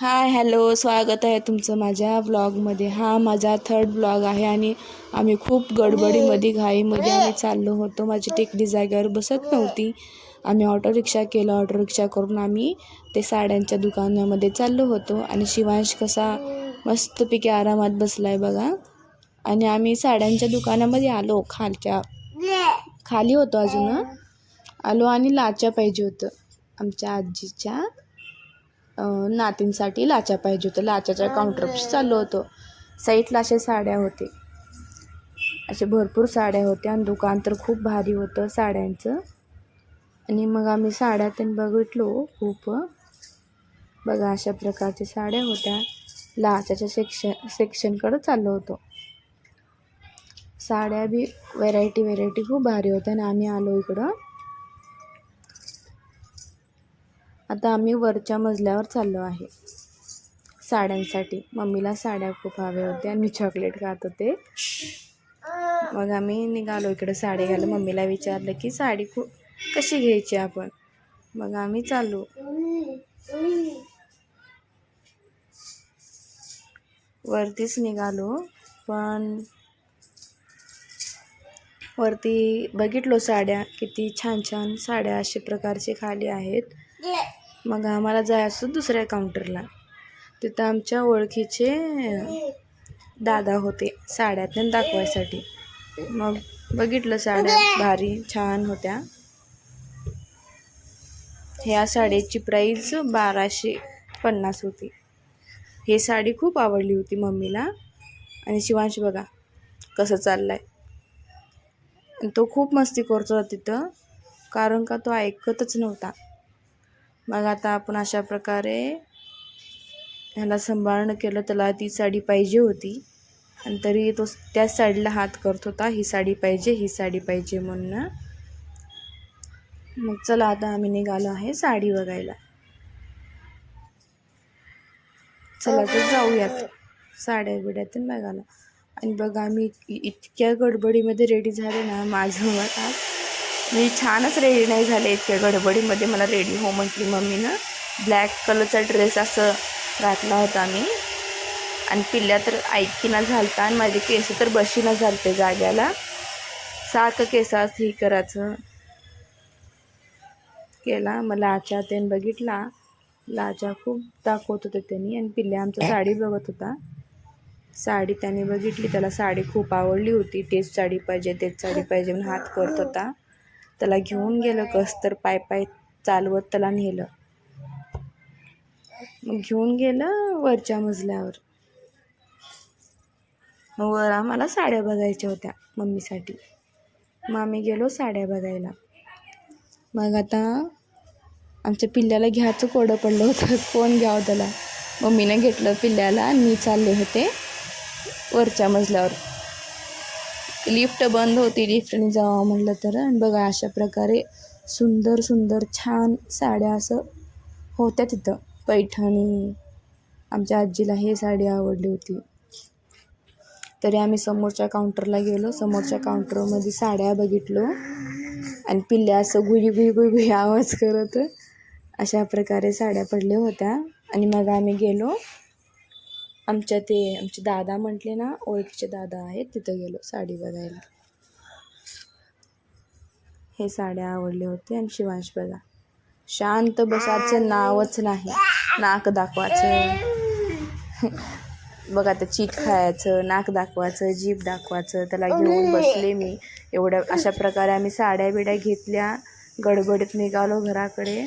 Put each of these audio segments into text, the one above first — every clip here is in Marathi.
हाय हॅलो स्वागत आहे तुमचं माझ्या ब्लॉगमध्ये हा माझा थर्ड ब्लॉग आहे आणि आम्ही खूप गडबडीमध्ये घाईमध्ये आम्ही चाललो होतो. माझी टेकडी जागेवर बसत नव्हती. आम्ही ऑटो रिक्षा केलं. ऑटो रिक्षा करून आम्ही ते साड्यांच्या दुकानामध्ये चाललो होतो. आणि शिवांश कसा मस्तपैकी आरामात बसला आहे बघा. आणि आम्ही साड्यांच्या दुकानामध्ये आलो. खालच्या खाली होतो अजून. आलो आणि लाचा पाहिजे होतं. आमच्या आजीच्या. नातींसाठी लाचा पाहिजे होतं. लाचाच्या काउंटरपाशी चाललो होतो. साईटला अशा साड्या होते असे भरपूर साड्या होत्या. आणि दुकान तर खूप भारी होतं साड्यांचं. आणि मग आम्ही साड्या त्यांनी बघितलो खूप. बघा अशा प्रकारच्या साड्या होत्या. लाचाच्या सेक्शन सेक्शनकडं चाललो होतो. साड्या बी व्हेरायटी व्हेरायटी खूप भारी होत्या. आणि आम्ही आलो इकडं. आता आम्ही वरच्या मजल्यावर चाललो आहे. साड्यांसाठी. मम्मीला साड्या खूप हव्या होत्या आणि मी चॉकलेट खात होते. मग आम्ही निघालो इकडे साडी घालून मम्मीला विचारलं की साडी खूप कशी घ्यायची आपण? मग आम्ही चालू वरतीच निघालो पण वरती बघितलो साड्या. किती छान छान साड्या अशा प्रकारचे खाली आहेत. मग आम्हाला जायचं दुसऱ्या काउंटरला तिथं आमच्या ओळखीचे दादा होते साड्या त्यांना दाखवायसाठी. मग बघितलं साड्या भारी छान होत्या. ह्या साडीची प्राईज बाराशे पन्नास होती. हे साडी खूप आवडली होती मम्मीला. आणि शिवांश बघा कसं चाललं आहे तो खूप मस्ती करत होता तिथं कारण का तो ऐकतच नव्हता. मग आता आपण अशा प्रकारे ह्याला सांभाळणं केलं त्याला ती साडी पाहिजे होती. आणि तरी तो त्याच साडीला हात करत होता ही साडी पाहिजे ही साडी पाहिजे म्हणून. मग चला आता आम्ही निघालो आहे साडी बघायला. चला तर जाऊयात साड्या बिड्यातून बघायला. आणि बघा मी इतक्या गडबडीमध्ये रेडी झाले ना माझं मत आज मी छानच रेडी नाही झाले इतक्या गडबडीमध्ये मला रेडी हो म्हटली मम्मीनं. ब्लॅक कलरचा ड्रेस असं घातला होता मी. आणि पिल्ल्या तर ऐकीना झालता आणि माझे केस तर बशीना झालते जाग्याला. सारखं केसास हे करायचं. केला मग लाचा त्याने बघितला. लाचा खूप दाखवत होते त्यांनी आणि पिल्ल्या आमचा साडी बघत होता. साडी त्याने बघितली त्याला साडी खूप आवडली होती. तेच साडी पाहिजे तेच साडी पाहिजे म्हणून हात करत होता. त्याला घेऊन गेलं कस तर पाय पाय चालवत त्याला नेलं. मग घेऊन गेलं वरच्या मजल्यावर. वर आम्हाला साड्या बघायच्या होत्या मम्मीसाठी. मग आम्ही गेलो साड्या बघायला. मग आता आमच्या पिल्ल्याला घ्यायचं कोडं पडलं होतं. कोण घ्यावं त्याला? मम्मीनं घेतलं पिल्ल्याला. आणि मी चालले होते वरच्या मजल्यावर. लिफ्ट बंद होती लिफ्टने जावं म्हणलं तर. आणि बघा अशा प्रकारे सुंदर सुंदर छान साड्या असं होत्या तिथं. पैठणी. आमच्या आजीला हे साडी आवडली होती. तरी आम्ही समोरच्या काउंटरला गेलो. समोरच्या काउंटरमध्ये साड्या बघितलो. आणि पिल्ल्या असं गुई गुई गुई गुई आवाज करत अशा प्रकारे साड्या पडल्या होत्या. आणि मग आम्ही गेलो. आमच्या ते आमचे दादा म्हटले ना ओळखीचे दादा आहेत तिथं गेलो साडी बघायला. हे साड्या आवडले होते आणि शिवांश बघा. शांत बसायचं नावच नाही. नाक दाखवायचं. बघा ते चीट खायचं नाक दाखवायचं जीभ दाखवायचं त्याला घेऊन बसले मी. एवढ्या अशा प्रकारे आम्ही साड्या बिड्या घेतल्या गडबडीत निघालो घराकडे.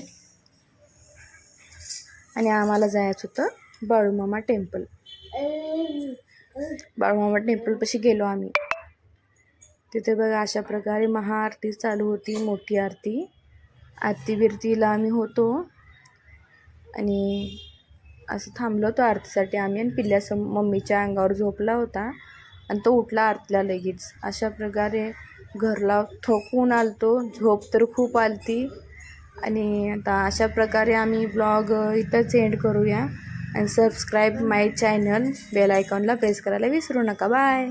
आणि आम्हाला जायचं होतं बाळूमामा टेम्पल. बाळूमामा टेम्पलपाशी गेलो आम्ही. तिथे बघा अशा प्रकारे महाआरती चालू होती मोठी आरती. आरती बिरतीला आम्ही होतो. आणि असं थांबलो होतो आरतीसाठी आम्ही आणि पिल्ल्यासम मम्मीच्या अंगावर झोपला होता. आणि तो उठला आरतीला लगेच. अशा प्रकारे घरला थोकून आलतो. झोप तर खूप आलती. आणि आता अशा प्रकारे आम्ही ब्लॉग इथंच एंड करूया. आणि सबस्क्राईब माय चॅनल बेल आयकॉनला प्रेस करायला विसरू नका. बाय